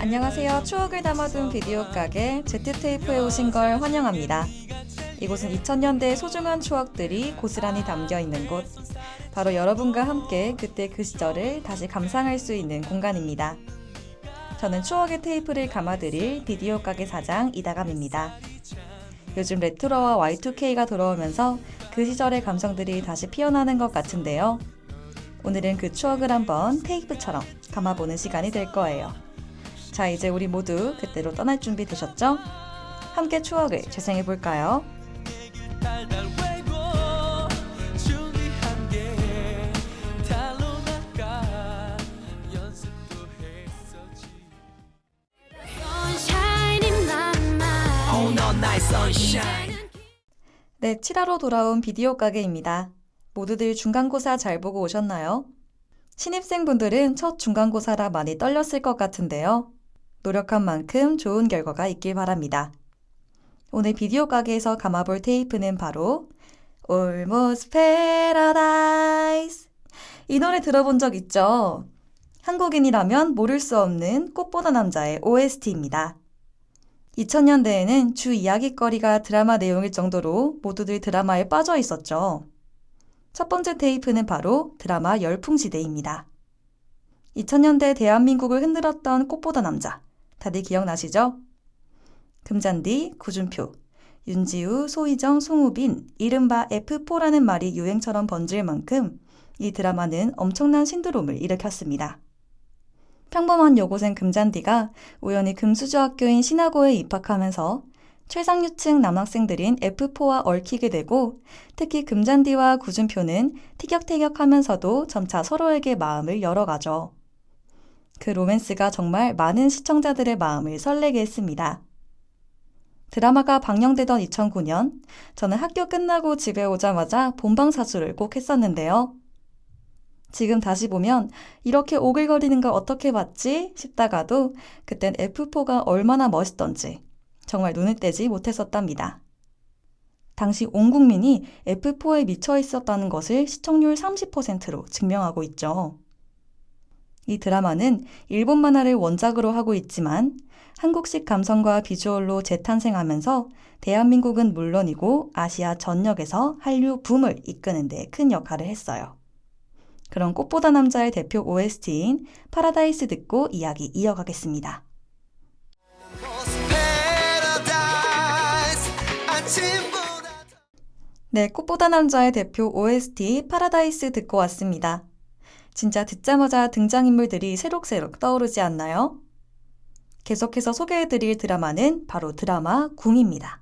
안녕하세요. 추억을 담아둔 비디오 가게 제트테이프에 오신 걸 환영합니다. 이곳은 2000년대의 소중한 추억들이 고스란히 담겨 있는 곳. 바로 여러분과 함께 그때 그 시절을 다시 감상할 수 있는 공간입니다. 저는 추억의 테이프를 감아드릴 비디오 가게 사장 이다감입니다. 요즘 레트로와 Y2K가 돌아오면서 그 시절의 감성들이 다시 피어나는 것 같은데요. 오늘은 그 추억을 한번 테이프처럼 감아보는 시간이 될 거예요. 자, 이제 우리 모두 그때로 떠날 준비 되셨죠? 함께 추억을 재생해 볼까요? 네, 7화로 돌아온 비디오 가게입니다. 모두들 중간고사 잘 보고 오셨나요? 신입생분들은 첫 중간고사라 많이 떨렸을 것 같은데요. 노력한 만큼 좋은 결과가 있길 바랍니다. 오늘 비디오 가게에서 감아볼 테이프는 바로 Almost Paradise. 이 노래 들어본 적 있죠? 한국인이라면 모를 수 없는 꽃보다 남자의 OST입니다. 2000년대에는 주 이야기거리가 드라마 내용일 정도로 모두들 드라마에 빠져 있었죠. 첫 번째 테이프는 바로 드라마 열풍시대입니다. 2000년대 대한민국을 흔들었던 꽃보다 남자. 다들 기억나시죠? 금잔디, 구준표, 윤지우, 소희정, 송우빈, 이른바 F4라는 말이 유행처럼 번질 만큼 이 드라마는 엄청난 신드롬을 일으켰습니다. 평범한 여고생 금잔디가 우연히 금수저 학교인 신화고에 입학하면서 최상류층 남학생들인 F4와 얽히게 되고 특히 금잔디와 구준표는 티격태격하면서도 점차 서로에게 마음을 열어가죠. 그 로맨스가 정말 많은 시청자들의 마음을 설레게 했습니다. 드라마가 방영되던 2009년, 저는 학교 끝나고 집에 오자마자 본방사수를 꼭 했었는데요. 지금 다시 보면 이렇게 오글거리는 걸 어떻게 봤지 싶다가도 그땐 F4가 얼마나 멋있던지 정말 눈을 떼지 못했었답니다. 당시 온 국민이 F4에 미쳐 있었다는 것을 시청률 30%로 증명하고 있죠. 이 드라마는 일본 만화를 원작으로 하고 있지만 한국식 감성과 비주얼로 재탄생하면서 대한민국은 물론이고 아시아 전역에서 한류 붐을 이끄는 데 큰 역할을 했어요. 그런 꽃보다 남자의 대표 OST인 파라다이스 듣고 이야기 이어가겠습니다. 네, 꽃보다 남자의 대표 OST 파라다이스 듣고 왔습니다. 진짜 듣자마자 등장인물들이 새록새록 떠오르지 않나요? 계속해서 소개해드릴 드라마는 바로 드라마 궁입니다.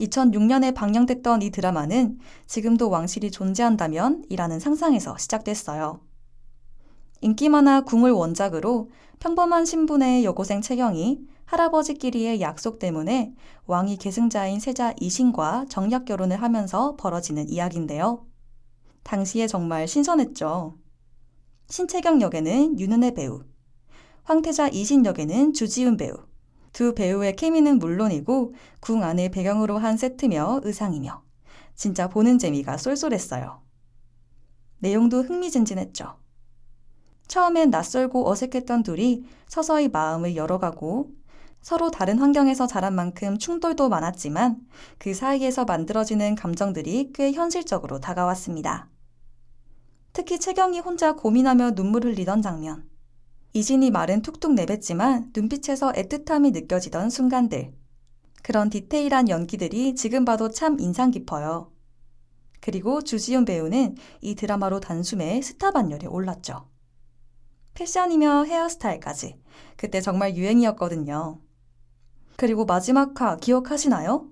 2006년에 방영됐던 이 드라마는 지금도 왕실이 존재한다면 이라는 상상에서 시작됐어요. 인기 만화 궁을 원작으로 평범한 신분의 여고생 채경이 할아버지끼리의 약속 때문에 왕이 계승자인 세자 이신과 정략 결혼을 하면서 벌어지는 이야기인데요. 당시에 정말 신선했죠. 신채경 역에는 윤은혜 배우, 황태자 이신 역에는 주지훈 배우, 두 배우의 케미는 물론이고 궁 안을 배경으로 한 세트며 의상이며 진짜 보는 재미가 쏠쏠했어요. 내용도 흥미진진했죠. 처음엔 낯설고 어색했던 둘이 서서히 마음을 열어가고 서로 다른 환경에서 자란 만큼 충돌도 많았지만 그 사이에서 만들어지는 감정들이 꽤 현실적으로 다가왔습니다. 특히 채경이 혼자 고민하며 눈물 흘리던 장면. 이진이 말은 툭툭 내뱉지만 눈빛에서 애틋함이 느껴지던 순간들. 그런 디테일한 연기들이 지금 봐도 참 인상 깊어요. 그리고 주지훈 배우는 이 드라마로 단숨에 스타 반열에 올랐죠. 패션이며 헤어스타일까지. 그때 정말 유행이었거든요. 그리고 마지막 화 기억하시나요?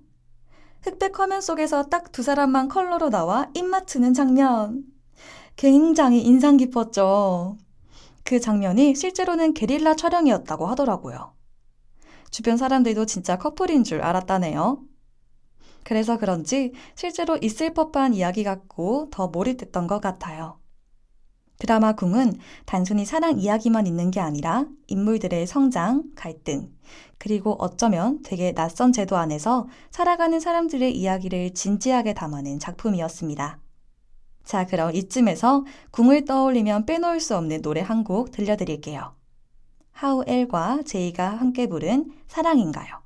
흑백 화면 속에서 딱 두 사람만 컬러로 나와 입 맞추는 장면. 굉장히 인상 깊었죠. 그 장면이 실제로는 게릴라 촬영이었다고 하더라고요. 주변 사람들도 진짜 커플인 줄 알았다네요. 그래서 그런지 실제로 있을 법한 이야기 같고 더 몰입됐던 것 같아요. 드라마 궁은 단순히 사랑 이야기만 있는 게 아니라 인물들의 성장, 갈등, 그리고 어쩌면 되게 낯선 제도 안에서 살아가는 사람들의 이야기를 진지하게 담아낸 작품이었습니다. 자, 그럼 이쯤에서 궁을 떠올리면 빼놓을 수 없는 노래 한 곡 들려드릴게요. 하우엘과 제이가 함께 부른 사랑인가요?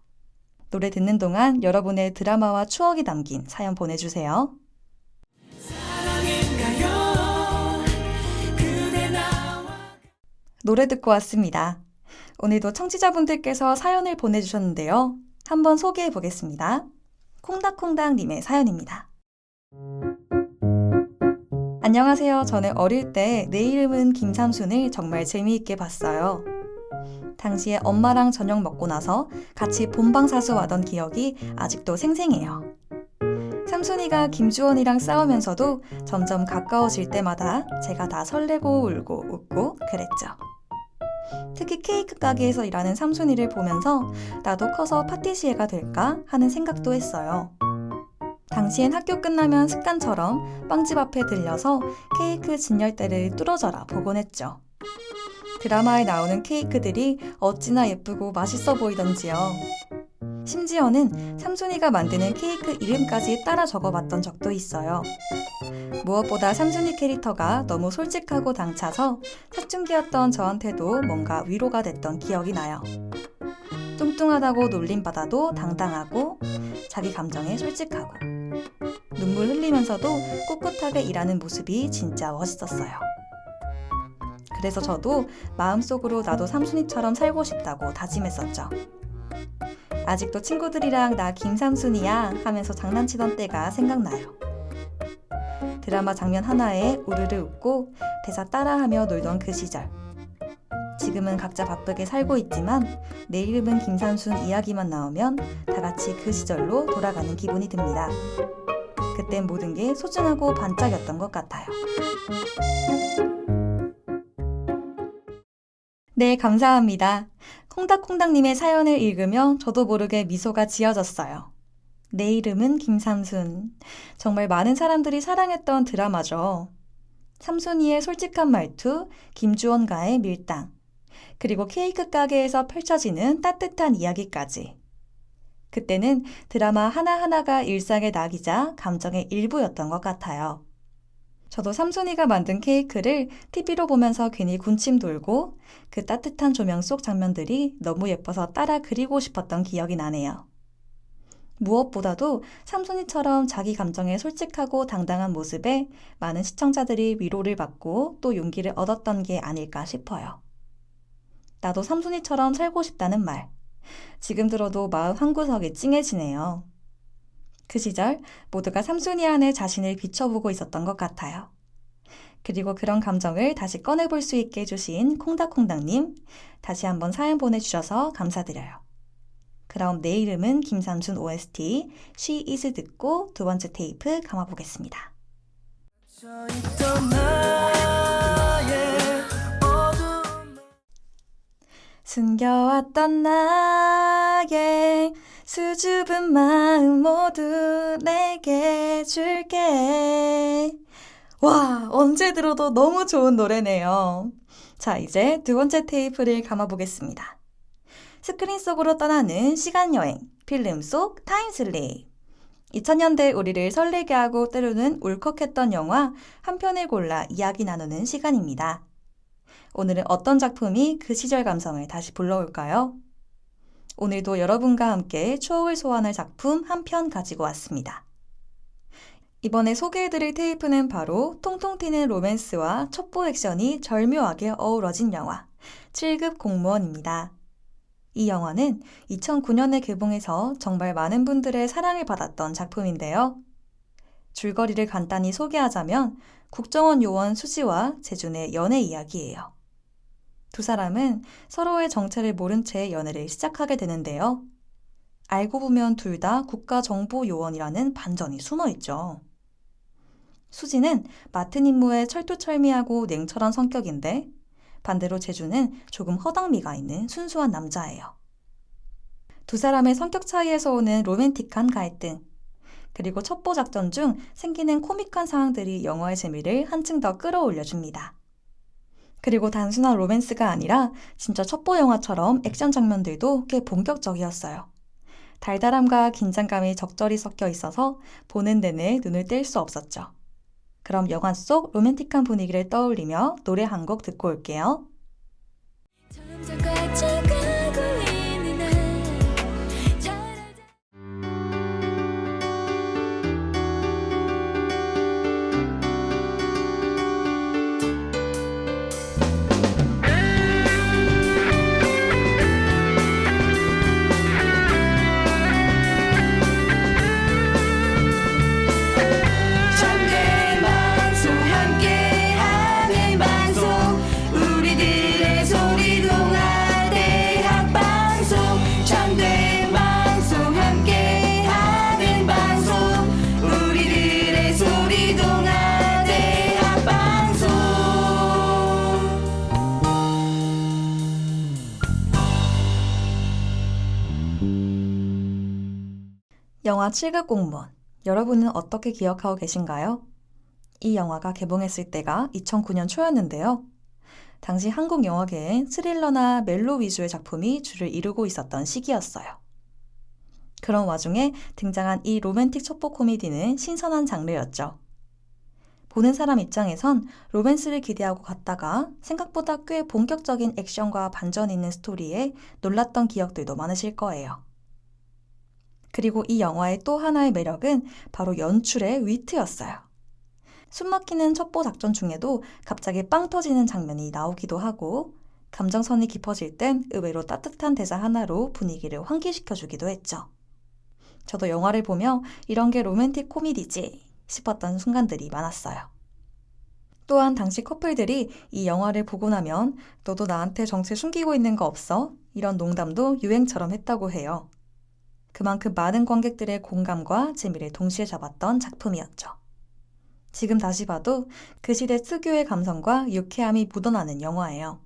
노래 듣는 동안 여러분의 드라마와 추억이 담긴 사연 보내주세요. 노래 듣고 왔습니다. 오늘도 청취자분들께서 사연을 보내주셨는데요. 한번 소개해 보겠습니다. 콩닥콩닥님의 사연입니다. 안녕하세요. 저는 어릴 때 내 이름은 김삼순을 정말 재미있게 봤어요. 당시에 엄마랑 저녁 먹고 나서 같이 본방사수 하던 기억이 아직도 생생해요. 삼순이가 김주원이랑 싸우면서도 점점 가까워질 때마다 제가 다 설레고 울고 웃고 그랬죠. 특히 케이크 가게에서 일하는 삼순이를 보면서 나도 커서 파티시에가 될까 하는 생각도 했어요. 당시엔 학교 끝나면 습관처럼 빵집 앞에 들려서 케이크 진열대를 뚫어져라 보곤 했죠. 드라마에 나오는 케이크들이 어찌나 예쁘고 맛있어 보이던지요. 심지어는 삼순이가 만드는 케이크 이름까지 따라 적어봤던 적도 있어요. 무엇보다 삼순이 캐릭터가 너무 솔직하고 당차서 사춘기였던 저한테도 뭔가 위로가 됐던 기억이 나요. 뚱뚱하다고 놀림받아도 당당하고 자기 감정에 솔직하고 눈물 흘리면서도 꿋꿋하게 일하는 모습이 진짜 멋있었어요. 그래서 저도 마음속으로 나도 삼순이처럼 살고 싶다고 다짐했었죠. 아직도 친구들이랑 나 김삼순이야 하면서 장난치던 때가 생각나요. 드라마 장면 하나에 우르르 웃고 대사 따라하며 놀던 그 시절. 지금은 각자 바쁘게 살고 있지만 내 이름은 김삼순 이야기만 나오면 다 같이 그 시절로 돌아가는 기분이 듭니다. 그땐 모든 게 소중하고 반짝였던 것 같아요. 네, 감사합니다. 콩닥콩닥님의 사연을 읽으며 저도 모르게 미소가 지어졌어요. 내 이름은 김삼순. 정말 많은 사람들이 사랑했던 드라마죠. 삼순이의 솔직한 말투, 김주원과의 밀당, 그리고 케이크 가게에서 펼쳐지는 따뜻한 이야기까지. 그때는 드라마 하나하나가 일상의 낙이자 감정의 일부였던 것 같아요. 저도 삼순이가 만든 케이크를 TV로 보면서 괜히 군침 돌고 그 따뜻한 조명 속 장면들이 너무 예뻐서 따라 그리고 싶었던 기억이 나네요. 무엇보다도 삼순이처럼 자기 감정에 솔직하고 당당한 모습에 많은 시청자들이 위로를 받고 또 용기를 얻었던 게 아닐까 싶어요. 나도 삼순이처럼 살고 싶다는 말. 지금 들어도 마음 한구석이 찡해지네요. 그 시절 모두가 삼순이 안에 자신을 비춰보고 있었던 것 같아요. 그리고 그런 감정을 다시 꺼내볼 수 있게 해주신 콩닥콩닥님, 다시 한번 사연 보내주셔서 감사드려요. 그럼 내 이름은 김삼순 OST She Is 듣고 두 번째 테이프 감아보겠습니다. 숨겨왔던 나의 수줍은 마음 모두 내게 줄게. 와, 언제 들어도 너무 좋은 노래네요. 자, 이제 두 번째 테이프를 감아보겠습니다. 스크린 속으로 떠나는 시간여행, 필름 속 타임슬립. 2000년대 우리를 설레게 하고 때로는 울컥했던 영화 한 편을 골라 이야기 나누는 시간입니다. 오늘은 어떤 작품이 그 시절 감성을 다시 불러올까요? 오늘도 여러분과 함께 추억을 소환할 작품 한 편 가지고 왔습니다. 이번에 소개해드릴 테이프는 바로 통통 튀는 로맨스와 첩보 액션이 절묘하게 어우러진 영화 7급 공무원입니다. 이 영화는 2009년에 개봉해서 정말 많은 분들의 사랑을 받았던 작품인데요. 줄거리를 간단히 소개하자면 국정원 요원 수지와 재준의 연애 이야기예요. 두 사람은 서로의 정체를 모른 채 연애를 시작하게 되는데요. 알고 보면 둘 다 국가정보요원이라는 반전이 숨어 있죠. 수지는 맡은 임무에 철두철미하고 냉철한 성격인데 반대로 재주는 조금 허당미가 있는 순수한 남자예요. 두 사람의 성격 차이에서 오는 로맨틱한 갈등, 그리고 첩보 작전 중 생기는 코믹한 상황들이 영화의 재미를 한층 더 끌어올려줍니다. 그리고 단순한 로맨스가 아니라 진짜 첩보 영화처럼 액션 장면들도 꽤 본격적이었어요. 달달함과 긴장감이 적절히 섞여 있어서 보는 내내 눈을 뗄 수 없었죠. 그럼 영화 속 로맨틱한 분위기를 떠올리며 노래 한 곡 듣고 올게요. 영화 7급 공무원. 여러분은 어떻게 기억하고 계신가요? 이 영화가 개봉했을 때가 2009년 초였는데요. 당시 한국 영화계엔 스릴러나 멜로 위주의 작품이 주를 이루고 있었던 시기였어요. 그런 와중에 등장한 이 로맨틱 첩보 코미디는 신선한 장르였죠. 보는 사람 입장에선 로맨스를 기대하고 갔다가 생각보다 꽤 본격적인 액션과 반전 있는 스토리에 놀랐던 기억들도 많으실 거예요. 그리고 이 영화의 또 하나의 매력은 바로 연출의 위트였어요. 숨막히는 첩보 작전 중에도 갑자기 빵 터지는 장면이 나오기도 하고 감정선이 깊어질 땐 의외로 따뜻한 대사 하나로 분위기를 환기시켜주기도 했죠. 저도 영화를 보며 이런 게 로맨틱 코미디지 싶었던 순간들이 많았어요. 또한 당시 커플들이 이 영화를 보고 나면 너도 나한테 정체 숨기고 있는 거 없어? 이런 농담도 유행처럼 했다고 해요. 그만큼 많은 관객들의 공감과 재미를 동시에 잡았던 작품이었죠. 지금 다시 봐도 그 시대 특유의 감성과 유쾌함이 묻어나는 영화예요.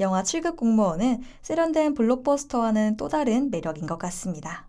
영화 7급 공무원은 세련된 블록버스터와는 또 다른 매력인 것 같습니다.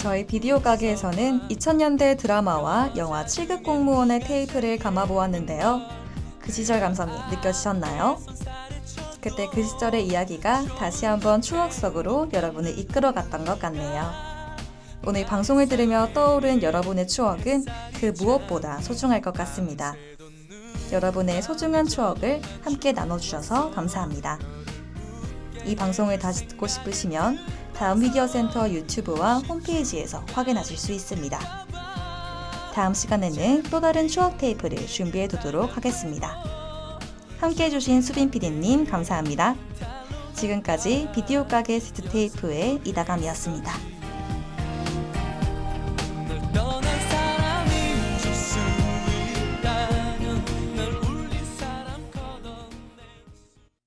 저희 비디오 가게에서는 2000년대 드라마와 영화 7급 공무원의 테이프를 감아보았는데요. 그 시절 감성이 느껴지셨나요? 그때 그 시절의 이야기가 다시 한번 추억 속으로 여러분을 이끌어 갔던 것 같네요. 오늘 방송을 들으며 떠오른 여러분의 추억은 그 무엇보다 소중할 것 같습니다. 여러분의 소중한 추억을 함께 나눠주셔서 감사합니다. 이 방송을 다시 듣고 싶으시면 다음 미디어 센터 유튜브와 홈페이지에서 확인하실 수 있습니다. 다음 시간에는 또 다른 추억 테이프를 준비해 두도록 하겠습니다. 함께 해주신 수빈 PD님 감사합니다. 지금까지 비디오 가게 세트 테이프의 이다감이었습니다.